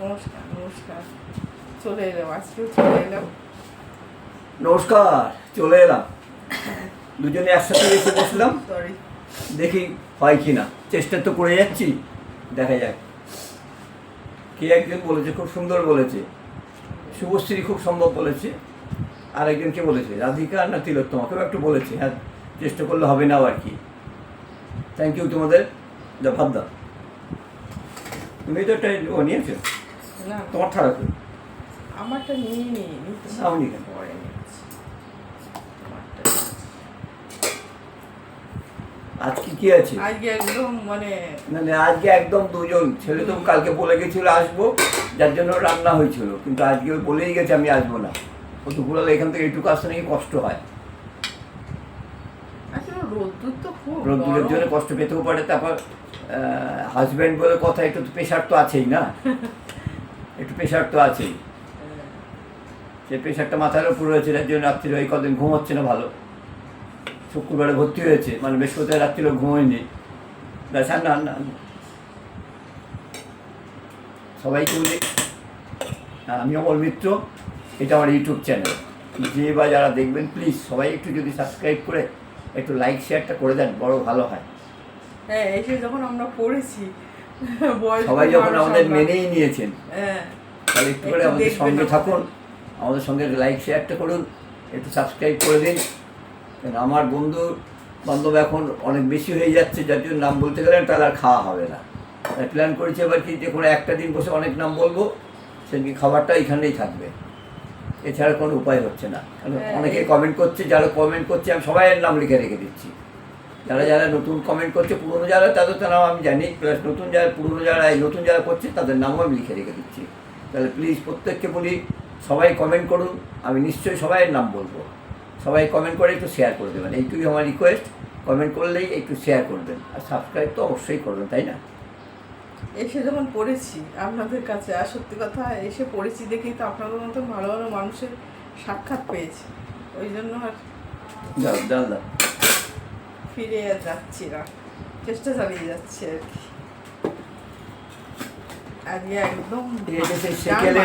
নমস্কার নমস্কার। চলে এলাম আজকেও চলে এলাম। নমস্কার চলে এলাম। দুজনে একসাথে এসে বসলাম। সরি দেখি হয় কি না। চেষ্টা তো করে যাচ্ছি। দেখা যাক। কে একজন বলেছে খুব সুন্দর বলেছে। শুভশ্রী খুব সম্ভব বলেছে। আর একজন কে বলেছে? রাধিকা না তিলোত্তমা? কেউ একটু বলেছে। হ্যাঁ চেষ্টা করলে হবে না আর কি। থ্যাংক ইউ তোমাদের। ভাবদা তুমি তো একটা ও নিয়েছো। না। তোমার ছাড়া আমারটা নিয়ে নিতে? পরে আজকে কি আছে? আজকে একদম মানে মানে আজকে একদম দুজন। ছেলে তো কালকে বলে গেছিল আসব যার জন্য রান্না হয়েছিল। কিন্তু আজকে বলেই গেছে আমি আসব না। ও দুপুরবেলা এখান থেকে এইটুকু আসতে নাকি কষ্ট হয়। রোদ্দুরের জন্য কষ্ট পেতেও পারে। তারপর হাজব্যান্ড বলে কথা একটু তো প্রেশার তো আছেই না। একটু প্রেশার তো আছেই। সে প্রেশারটা মাথার উপর রয়েছে যার জন্য রাত্রিরে ওই কদিন ঘুম হচ্ছে না ভালো। শুক্রবারে ভর্তি হয়েছে মানে বৃহস্পতিবার রাত্রিরে ঘুমোয়নি ব্যাস না না সবাইকে বলি আমি অমল মিত্র এটা আমার ইউটিউব চ্যানেল। যে বা যারা দেখবেন প্লিজ সবাই একটু যদি সাবস্ক্রাইব করে একটু লাইক শেয়ারটা করে দেন বড় ভালো হয়। হ্যাঁ এসে যখন আমরা পড়েছি সবাই যখন আমাদের মেনেই নিয়েছেন। হ্যাঁ। তাহলে একটু করে আমাদের সঙ্গে থাকুন আমাদের সঙ্গে লাইক শেয়ারটা করুন একটু সাবস্ক্রাইব করে দিন। আমার বন্ধু বান্ধব এখন অনেক বেশি হয়ে যাচ্ছে যার জন্য নাম বলতে গেলে তাহলে আর খাওয়া হবে না। প্ল্যান করেছি এবার কি যে কোনো একটা দিন বসে অনেক নাম বলব সেদিন খাবারটা এখানেই থাকবে। এছাড়া কোনো উপায় হচ্ছে না। হ্যাঁ, অনেকে কমেন্ট করছে যারা কমেন্ট করছে আমি সবাইয়ের নাম লিখে রেখে দিচ্ছি। যারা যারা নতুন কমেন্ট করছে পুরনো যারা তাদের তো নাম আমি জানি প্লাস নতুন যারা পুরনো যারা নতুন যারা করছে তাদের নামও আমি লিখে রেখে দিচ্ছি। তাহলে প্লিজ প্রত্যেককে বলি সবাই কমেন্ট করুন আমি নিশ্চয়ই সবাইয়ের নাম বলব। সবাই কমেন্ট করে একটু শেয়ার করে দেবেন। এইটুকুই আমার রিকোয়েস্ট কমেন্ট করলেই একটু শেয়ার করবেন। আর সাবস্ক্রাইব তো অবশ্যই করবেন তাই না? এসে যখন পড়েছি আপনাদের কাছে আর সত্যি কথা এসে পড়েছি দেখেই তো আপনাদের মতো ভালো ভালো মানুষের সাক্ষাৎ পেয়েছি। ওই জন্য আর ফিরে যাচ্ছি না। চেষ্টা চালিয়ে যাচ্ছি আর কি। আজকে একদম।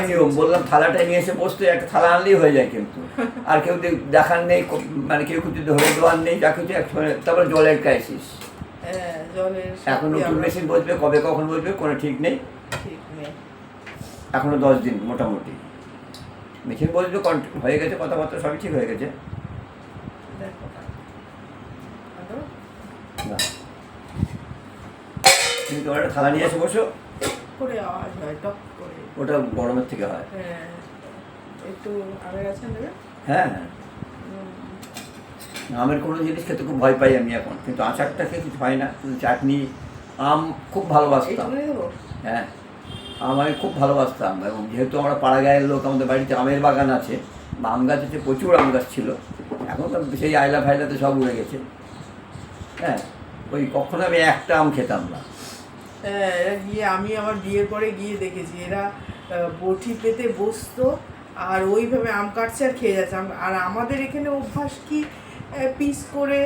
নিয়ম বললাম থালাটা নিয়ে এসে বসতে একটা থালা আনলেই হয়ে যায় কিন্তু। আর কেউ দেখার নেই মানে কেউ কিছু ধরে দেওয়ার নেই যা কিছু একসঙ্গে তারপরে জলের ক্রাইসিস হ্যাঁ, এখন নতুন মেশিন বসবে কবে কখন বসবে কোনো ঠিক নেই। নেই। এখনও দশ দিন মোটামুটি। মেশিন বসবে হয়ে গেছে কথাবার্তা সবই ঠিক হয়ে গেছে? না। তুমি তোমার একটা থালা নিয়ে এসে বসো। করে আওয়াজ হয় টক করে। ওটা গরমের থেকে হয়। হ্যাঁ একটু আমের আছে হ্যাঁ। আমের কোনো জিনিস খেতে খুব ভয় পাই আমি এখন কিন্তু আচারটা খেয়ে কিছু হয় না কিন্তু চাটনি আম খুব ভালোবাসতাম। হ্যাঁ আম আমি খুব ভালোবাসতাম এবং যেহেতু আমরা পাড়া গায়ের লোক আমাদের বাড়িতে আমের বাগান আছে বা আম গাছ আছে প্রচুর আম গাছ ছিল এখন তো সেই আয়লা ফাইলাতে সব উড়ে গেছে। হ্যাঁ ওই কখনো আমি একটা আম খেতাম না। এরা গিয়ে আমি আমার বিয়ের পরে গিয়ে দেখেছি এরা বটি পেতে বসতো আর ওইভাবে আম কাটছে আর খেয়ে যাচ্ছে। আর আমাদের এখানে অভ্যাস কি? পিস করে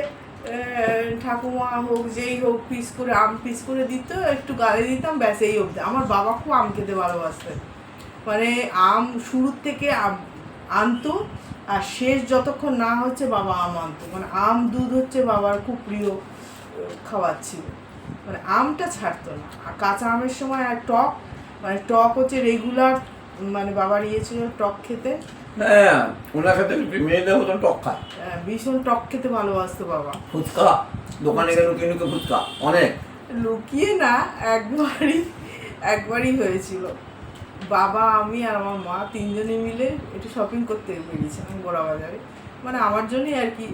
ঠাকুমা হোক যেই হোক পিস করে আম পিস করে দিত একটু গালে দিতাম ব্যাস এই অবধি। আমার বাবা খুব আম খেতে ভালোবাসতেন। মানে আম শুরুর থেকে আম আনতো আর শেষ যতক্ষণ না হচ্ছে বাবা আম আনতো। মানে আম দুধ হচ্ছে বাবার খুব প্রিয় আহ, খাবার ছিল। মানে আমটা ছাড়তো না। আর কাঁচা আমের সময় আর টক মানে টক হচ্ছে রেগুলার মানে বাবার ইয়ে ছিল টক খেতে। হ্যাঁ ওনার সাথে মেয়েদের মতন টক খায়। আহ, ভীষণ টক খেতে ভালোবাসতো বাবা। ফুচকা দোকানে গেলে লুকিয়ে লুকিয়ে ফুচকা অনেক। লুকিয়ে না একবারই একবারই হয়েছিল। বাবা আমি আর আমার মা তিনজনে মিলে একটু শপিং করতে বেরিয়েছিলাম গোড়া বাজারে মানে আমার জন্যই আর কি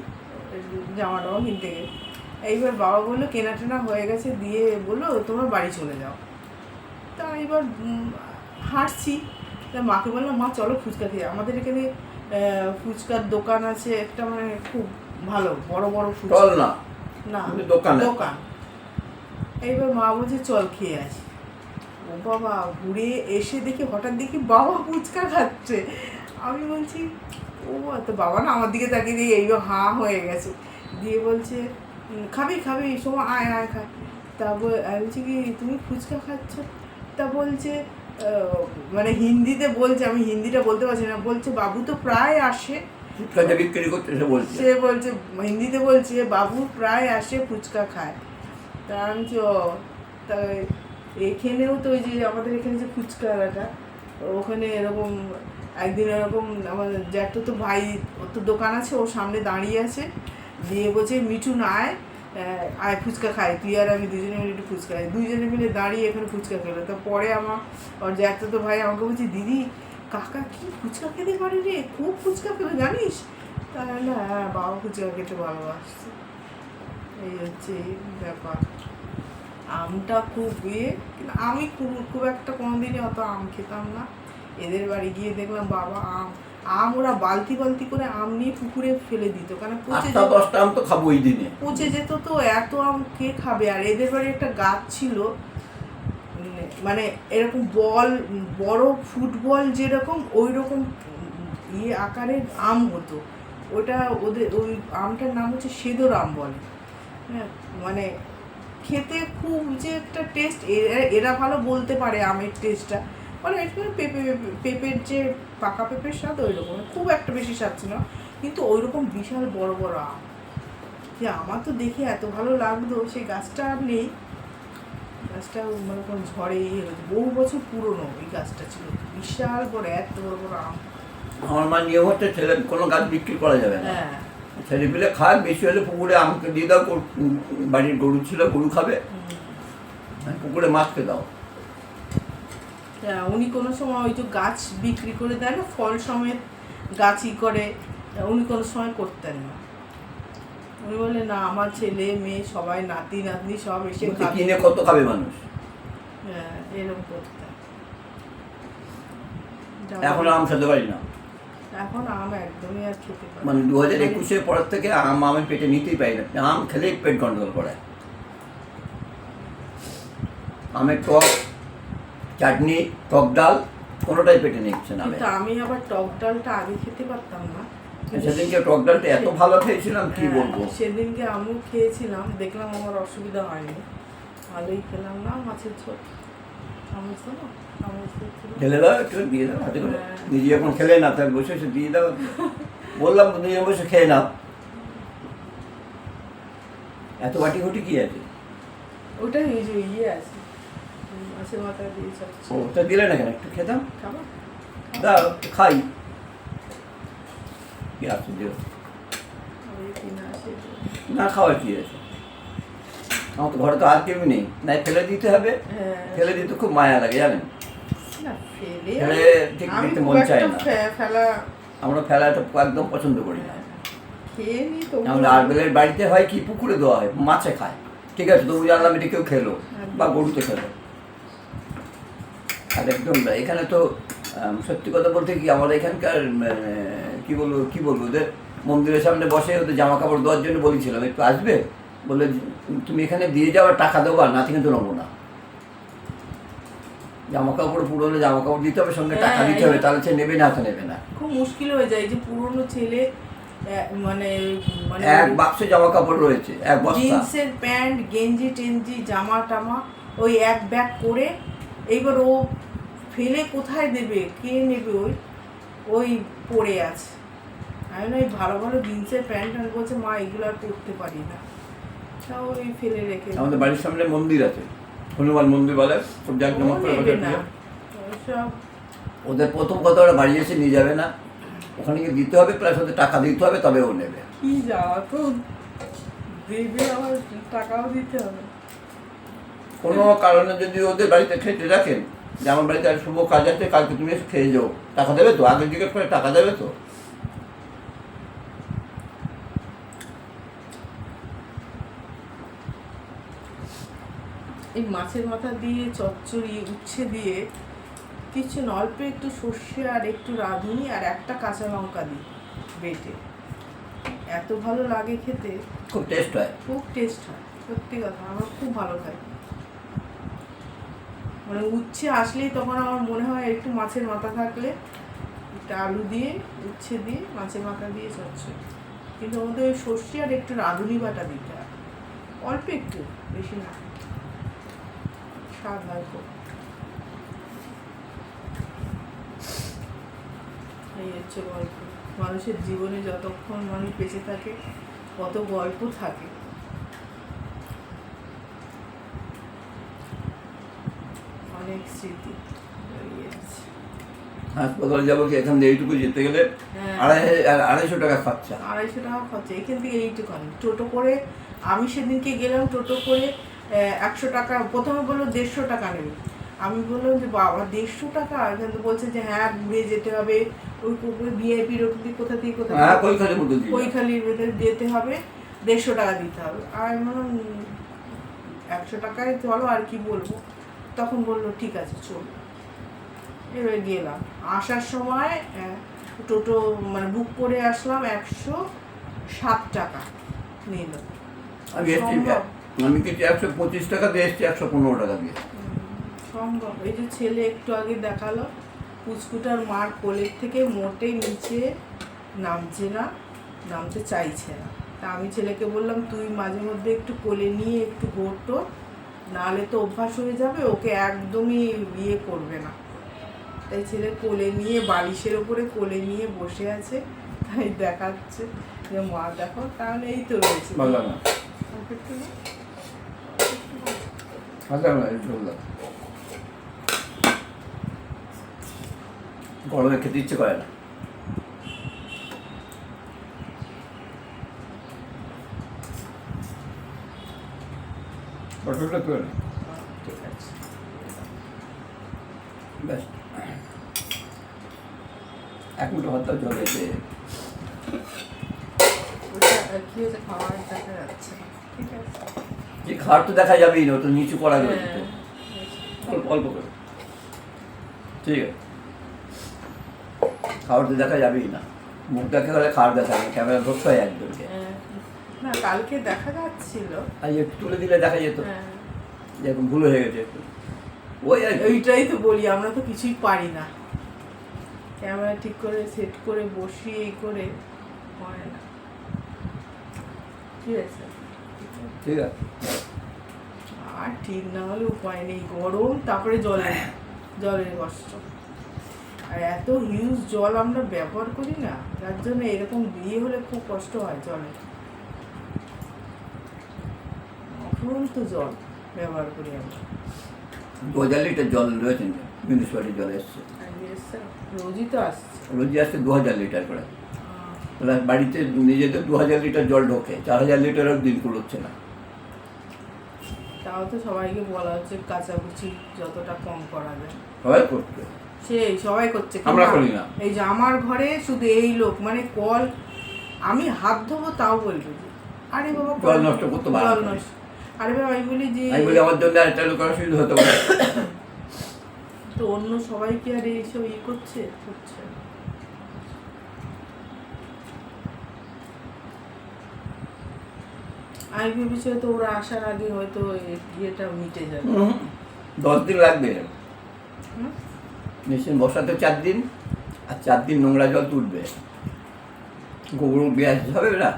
জামা টামা কিনতে গেলে। এইবার বাবা বলল কেনা টেনা হয়ে গেছে দিয়ে বলল তোমরা বাড়ি চলে যাও। তা এবার হাঁটছি। তা মাকে বললাম মা চলো ফুচকা খেয়ে আমাদের এখানে ফুচকার দোকান আছে একটা মানে খুব ভালো বড় বড় ফুচকা। না। না কিন্তু দোকান। এইবার মা বলছে চল খেয়ে আসি। ও বাবা ঘুরে এসে দেখি হঠাৎ দেখি বাবা ফুচকা খাচ্ছে। আমি বলছি ও তো বাবা না আমার দিকে তাকিয়ে দিয়ে এইবার হাঁ হয়ে গেছে। দিয়ে বলছে "উম, খাবি খাবি সময় আয় আয় খা। তারপর আমি বলছি কি তুমি ফুচকা খাচ্ছ? তা বলছে মানে হিন্দিতে বলছে আমি হিন্দিটা বলতে পারছি না। বলছে বাবু তো প্রায় আসে। বিক্রি করতে সে বলছে হিন্দিতে বলছে বাবু প্রায় আসে ফুচকা খায়। তা আমি তা এখানেও তো ওই যে আমাদের এখানে যে ফুচকাটা ওখানে এরকম একদিন এরকম আমার জ্যাঠতো তো ভাই ওর তো দোকান আছে ওর সামনে দাঁড়িয়ে আছে। দিয়ে বলছে মিঠুন আয় আয় ফুচকা খাই। তুই আর আমি দুজনে মিলে একটু ফুচকা খাই। দুজনে মিলে দাঁড়িয়ে এখানে ফুচকা খেলো। তো পরে আমার, ওর জ্যাঠতো তো ভাই আমাকে বলছে, দিদি, কাকা কি ফুচকা খেতে পারে রে? খুব ফুচকা খেতে জানিস? তাহলে হ্যাঁ বাবা ফুচকা খেতে ভালোবাসছে। এই হচ্ছে ব্যাপার। আমটা খুব ইয়ে কিন্তু আমি খুব খুব একটা কোনোদিনই অত আম খেতাম না। এদের বাড়ি গিয়ে দেখলাম, বাবা আম আম ওরা বালতি বালতি করে আম নিয়ে পুকুরে ফেলে দিত কারণ পচে যেত। দশটা আম তো খাব ওই দিনে। পচে যেত তো এত আম কে খাবে? আর এদের বাড়ি একটা গাছ ছিল মানে এরকম বল বড় ফুটবল যেরকম ওই রকম ইয়ে আকারের আম হতো। ওটা ওদের ওই আমটার নাম হচ্ছে সেদর আম বলে। হ্যাঁ মানে খেতে খুব যে একটা টেস্ট এরা ভালো বলতে পারে আমের টেস্টটা মানে পেঁপে- পেঁপের যে পাকা পেঁপের স্বাদ ওই রকম খুব একটা বেশি স্বাদ ছিল কিন্তু ওই রকম বিশাল বড় বড় আম। যে আমার তো দেখে এত ভালো লাগতো সেই গাছটা আর নেই। গাছটা মানে কোনো ঝড়ে ইয়ে বহু বছর পুরনো ওই গাছটা ছিল। বিশাল বড় এত বড় বড় আম। আমার মা নিয়ম হচ্ছে ছেলে কোনো গাছ বিক্রি করা যাবে না। হ্যাঁ। ছেলে পিলে খায় বেশি হলে পুকুরে আমাকে দিয়ে দাও বাড়ির গরু ছিল গরু খাবে। হুম। পুকুরে মাছকে দাও। হ্যাঁ, উনি কোনো সময় ওই যে গাছ বিক্রি করে দেয় না ফল সমেত গাছই করে উনি কোনো সময় করতেন না। উনি বলে না আমার ছেলে মেয়ে সবাই নাতি নাতনি সব এসে কিনে কত খাবে মানুষ? হ্যাঁ এরকম করতেন। এখন আম খেতে পারি না। এখন আম একদমই আর খেতে পারে মানে দু হাজার একুশের পরের থেকে আম আমি পেটে নিতেই পারি না। আম খেলেই পেট গন্ডগোল করে। আমের টক চাটনি টক ডাল কোনোটাই পেটে নিচ্ছে না আমি কিন্তু আমি আবার টক ডালটা আগে খেতে পারতাম না। কিন্তু সেদিনকে টক ডালটা এত ভালো খেয়েছিলাম কি হ্যাঁ, বলব? সেদিনকে আমিও খেয়েছিলাম দেখলাম আমার অসুবিধা হয়নি। ভালোই খেলাম না মাছের ঝোল। ঢেলে দাও একটু দিয়ে দাও হাতে করে। হ্যাঁ। নিজে যখন খেলে না তার বসে বসে দিয়ে দাও। বললাম নিজে বসে খেয়ে নাও। এত বাটি ঘটি কি আছে? ওই ইয়ে আছে উম, মাছের মাথা দিয়ে চচ্চড়ি। ও, দিলে না কেন? একটু খেতাম একটু খাই। কি না খাওয়ার কি আছে? আমার তো ঘরে তো আর কেউ নেই। না ফেলে দিতে হবে। হ্যাঁ। ফেলে দিতে খুব মায়া লাগে জানেন? ফেলে ফেলে ঠিক দিতে মন চায় না। ফে- ফেলা আমরা ফেলাটা একদম পছন্দ করি না। তো আমাদের আরবেলের বাড়িতে হয় কি পুকুরে দেওয়া হয় মাছে খায়। ঠিক আছে তবু জানলাম এটা কেউ খেলো বা গরুতে খেলো। আর একদম এখানে তো সত্যি কথা বলতে কি আমাদের এখানকার কি বলব কি বলব ওদের মন্দিরের সামনে বসে ওদের জামা কাপড় দেওয়ার জন্য বলেছিলাম একটু আসবে? বলে তুমি এখানে দিয়ে যাওয়ার টাকা দেবো আর নাতি কিন্তু নেব না। জামা কাপড় পুরোনো জামা কাপড় দিতে হবে সঙ্গে টাকা হ্যাঁ, দিতে হবে তাহলে সে নেবে না তো নেবে না। খুব মুশকিল হয়ে যায় যে পুরনো ছেলে মানে মানে এক বাক্স জামা কাপড় রয়েছে এক বস্তা। জিন্সের প্যান্ট গেঞ্জি টেঞ্জি জামা টামা ওই এক ব্যাগ করে এইবার ও ফেলে কোথায় দেবে? কে নেবে ওই? ওই পড়ে আছে। আমি না ওই ভালো ভালো জিন্সের প্যান্ট ট্যান্ট বলছে মা এগুলো আর পরতে পারি না। তা ওই ফেলে রেখে আমাদের বাড়ির সামনে মন্দির আছে। হনুমান মন্দির বলে খুব জাঁকজমক করে। ওইসব ওদের প্রথম কথা ওরা বাড়ি এসে নিয়ে যাবে না। ওখানে গিয়ে দিতে হবে প্লাস ওদের টাকা দিতে হবে তবে ও নেবে। কি যাওয়া তো দেবে আবার টাকাও দিতে হবে। কোনো কারণে যদি ওদের বাড়িতে খেতে রাখেন যে আমার বাড়িতে আর শুভ কাজ আছে কালকে তুমি এসে খেয়ে যাও। টাকা দেবে তো? আগে জিজ্ঞেস করে টাকা দেবে তো? এই মাছের মাথা দিয়ে চচ্চড়ি উচ্ছে দিয়ে কিছু অল্প একটু সর্ষে আর একটু রাঁধুনি আর একটা কাঁচা লঙ্কা দিই বেটে। এত ভালো লাগে খেতে। খুব টেস্ট হয়। খুব টেস্ট হয়। সত্যি কথা আমার খুব ভালো খাই মানে উচ্ছে আসলেই তখন আমার মনে হয় একটু মাছের মাথা থাকলে, একটা আলু দিয়ে, উচ্ছে দিয়ে, মাছের মাথা দিয়ে চচ্চড়ি। কিন্তু আমাদের ওই সর্ষে আর একটু রাঁধুনি বাটা দিতে হয়। অল্প একটু, বেশি না। স্বাদ হয় খুব। এই হচ্ছে গল্প। মানুষের জীবনে যতক্ষণ মানুষ বেঁচে থাকে কত গল্প থাকে। অনেক স্মৃতি হাসপাতালে যাব কি এখান থেকে এইটুকু যেতে গেলে হ্যাঁ। আড়াই আড়াইশো টাকা খরচা। আড়াইশো টাকা খরচা এখান থেকে এইটুখানি টোটো করে আমি সেদিনকে গেলাম টোটো করে একশো টাকা প্রথমে বলল দেড়শো টাকা নেবে। আমি বললাম যে বাবা দেড়শো টাকা? কিন্তু বলছে যে হ্যাঁ ঘুরে যেতে হবে। ওই ভিআইপি রোড দিয়ে কোথা দিয়ে কোথা হ্যাঁ কৈখালির ভেতরে যেতে হবে দেড়শো টাকা দিতে হবে। আর একশো টাকায় চলো আর কি বলব? তখন বলল ঠিক আছে চল। এবার গেলাম। আসার সময় টোটো মানে বুক করে আসলাম একশো সাত টাকা নিল। আমি সম্ভব। একশো পঁচিশ টাকা দিয়ে এসছি একশো পনেরো টাকা দিয়ে? সম্ভব। এই যে ছেলে একটু আগে দেখাল পুচকুটার মার কোলের থেকে মোটে নিচে নামছে না নামতে চাইছে না। তা আমি ছেলেকে বললাম তুই মাঝে মধ্যে একটু কোলে নিয়ে একটু ঘোরতো নাহলে তো অভ্যাস হয়ে যাবে ওকে একদমই ইয়ে করবে না। তাই ছেলে কোলে নিয়ে বালিশের ওপরে কোলে নিয়ে বসে আছে তাই দেখাচ্ছে যে মা দেখো তাহলে এই তো রয়েছে। ভালো গরমে খেতে ইচ্ছে করে না। পটলটা করে না ঠিক আছে ব্যাস এক মুঠো জল খাওয়ার যে খাওয়ার তো দেখা যাবেই না ও তো নিচু করা রয়েছে অল্প অল্প করে ঠিক আছে খাবার তো দেখা যাবেই না মুখ দেখা গেলে খাবার দেখা যাবে ক্যামেরা ধরতে হয় একজনকে হ্যাঁ। না কালকে দেখা যাচ্ছিল। একটু তুলে দিলে দেখা যেত। হ্যাঁ। যেরকম ভুল হয়ে গেছে ওই ওইটাই তো বলি আমরা তো কিছুই পারি না। ক্যামেরা ঠিক করে সেট করে বসিয়ে এই করে হয় না। ঠিক আছে। ঠিক আছে। আর ঠিক না হলে উপায় নেই গরম তারপরে জলের জলের কষ্ট। আর এত হিউজ জল আমরা ব্যবহার করি না যার জন্য এরকম বিয়ে হলে খুব কষ্ট হয় জলের জল ব্যবহার করি আমরা দু হাজার লিটার জল রয়েছে জল এসছে। রোজই তো আসছে। রোজই আসছে দু হাজার লিটার করে। তাহলে বাড়িতে নিজেদের দু হাজার লিটার জল ঢোকে চার হাজার লিটারের দিন কুলোচ্ছে না। তাও তো সবাইকে বলা হচ্ছে কাচাকুচি যতটা কম করা যায় সবাই করতে সেই সবাই করছে আমরা করি না। এই যে আমার ঘরে শুধু এই লোক মানে কল আমি হাত ধোবো তাও বলবে আরে বাবা জল নষ্ট করতে জল। নষ্ট আরে বাবা আমি বলি যে আমি বলি আমার জন্য আরেকটা লোক অসুবিধা হতে পারে তো অন্য সবাই কি আর এইসব ই করছে? করছে। না। আমি ভেবেছি হয়তো ওরা আসার আগে হয়তো ইয়েটা মিটে যাবে। দশ দিন লাগবে? মেশিন বসাতে চার দিন আর চার দিন নোংরা জল তুলবে। গোবর গ্যাস হবে না?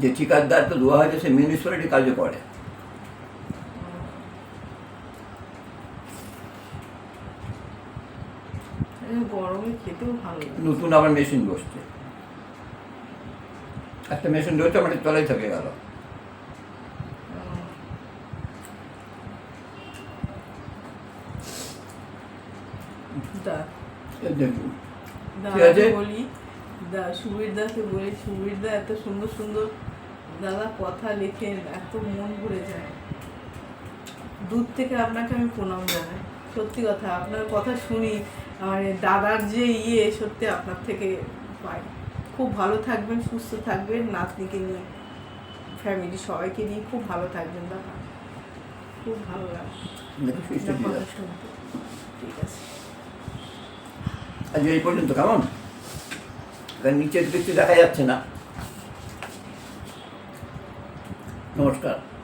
যে ঠিকাদার তো দেওয়া হয়েছে সে মিউনিসিপ্যালিটি কাজে করে। নতুন আবার মেশিন বসছে। একটা মেশিন রয়েছে আমার চলাই থেকে গেল। ঠিক আছে। বলি দা সুবীর দাকে বলি সুবীর দা এত সুন্দর সুন্দর দাদা কথা লেখেন এত মন ভরে যায়। দূর থেকে আপনাকে আমি প্রণাম জানাই। সত্যি কথা আপনার কথা শুনি মানে দাদার যে ইয়ে সত্যি আপনার থেকে পাই। খুব ভালো থাকবেন সুস্থ থাকবেন নাতনিকে নিয়ে ফ্যামিলি সবাইকে নিয়ে খুব ভালো থাকবেন দাদা। খুব ভালো লাগবে ঠিক আছে। আজ এই পর্যন্ত কেমন? নিচের কিছু দেখা যাচ্ছে না। নমস্কার।